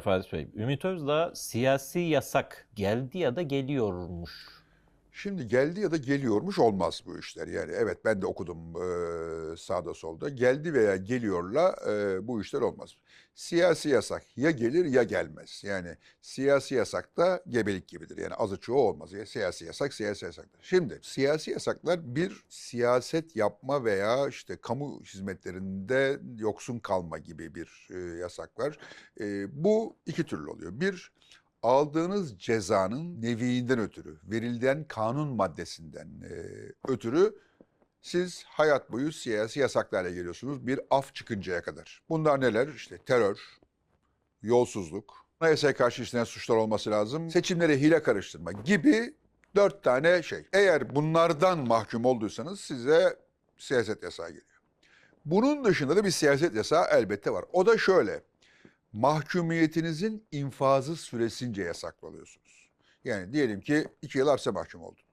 Fatih Bey. Ümit Özdağ siyasi yasak geldi ya da geliyormuş. Şimdi geldi ya da geliyormuş olmaz bu işler. Yani evet ben de okudum e, sağda solda. Geldi veya geliyorla e, bu işler olmaz. Siyasi yasak ya gelir ya gelmez. Yani siyasi yasak da gebelik gibidir. Yani azı çoğu olmaz. Yani siyasi yasak siyasi yasaktır. Şimdi siyasi yasaklar bir siyaset yapma veya işte kamu hizmetlerinde yoksun kalma gibi bir e, yasaklar. E, bu iki türlü oluyor. Bir aldığınız cezanın neviinden ötürü, verilen kanun maddesinden e, ötürü siz hayat boyu siyasi yasaklarla geliyorsunuz bir af çıkıncaya kadar. Bunlar neler? İşte terör, yolsuzluk, anayasaya karşı işlenen suçlar olması lazım, seçimlere hile karıştırma gibi dört tane şey. Eğer bunlardan mahkum olduysanız size siyaset yasağı geliyor. Bunun dışında da bir siyaset yasağı elbette var. O da şöyle mahkumiyetinizin infazı süresince yasaklanıyorsunuz. Yani diyelim ki iki yıl hapse mahkum oldun.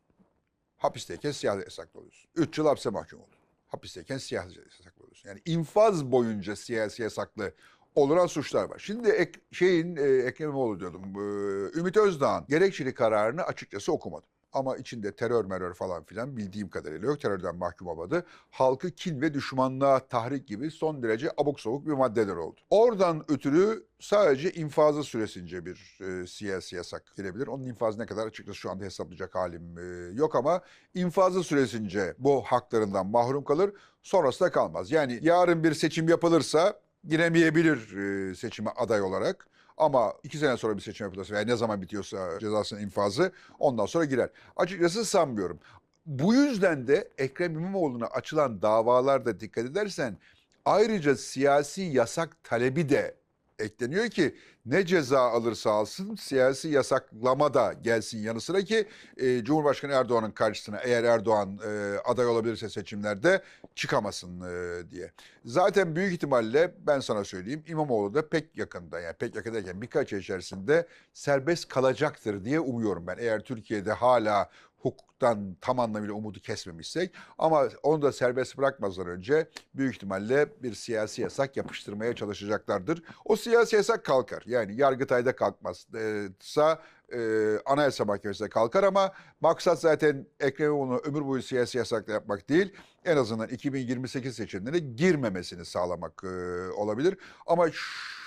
Hapisteyken siyah yasaklı oluyorsun. Üç yıl hapse mahkum oldun. Hapisteyken siyah yasaklı oluyorsun. Yani infaz boyunca siyasi yasaklı olunan suçlar var. Şimdi ek, şeyin e, Ekrem İmamoğlu diyordum. e, Ümit Özdağ'ın gerekçeli kararını açıkçası okumadım. Ama içinde terör merör falan filan bildiğim kadarıyla yok. Terörden mahkum olmadı. Halkı kin ve düşmanlığa tahrik gibi son derece abuk sabuk bir maddeler oldu. Oradan ötürü sadece infazı süresince bir e, siyasi yasak gelebilir. Onun infazı ne kadar açıkçası şu anda hesaplayacak halim e, yok ama infazı süresince bu haklarından mahrum kalır. Sonrasında kalmaz. Yani yarın bir seçim yapılırsa giremeyebilir e, seçime aday olarak. Ama iki sene sonra bir seçim yapılırsa veya ne zaman bitiyorsa cezasının infazı ondan sonra girer. Açıkçası sanmıyorum. Bu yüzden de Ekrem İmamoğlu'na açılan davalarda dikkat edersen ayrıca siyasi yasak talebi de ekleniyor ki ne ceza alırsa alsın siyasi yasaklama da gelsin yanı sıra ki e, Cumhurbaşkanı Erdoğan'ın karşısına eğer Erdoğan e, aday olabilirse seçimlerde çıkamasın e, diye. Zaten büyük ihtimalle ben sana söyleyeyim İmamoğlu da pek yakında yani pek yakın derken birkaç ay içerisinde serbest kalacaktır diye umuyorum ben. Eğer Türkiye'de hala hukuktan tam anlamıyla umudu kesmemişsek ama onu da serbest bırakmazdan önce büyük ihtimalle bir siyasi yasak yapıştırmaya çalışacaklardır. O siyasi yasak kalkar. Yani Yargıtay'da kalkmazsa e, Anayasa Mahkemesi'nde kalkar ama maksat zaten Ekrem İmamoğlu'nu ömür boyu siyasi yasakla yapmak değil. En azından 2028 seçimlerine girmemesini sağlamak e, olabilir. Ama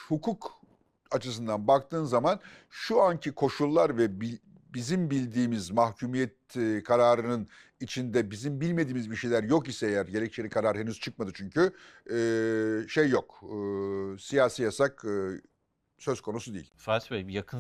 hukuk açısından baktığın zaman şu anki koşullar ve bizim bildiğimiz mahkumiyet e, kararının içinde bizim bilmediğimiz bir şeyler yok ise eğer gerekçeli karar henüz çıkmadı çünkü e, şey yok. E, siyasi yasak söz konusu değil. Fatih Bey yakın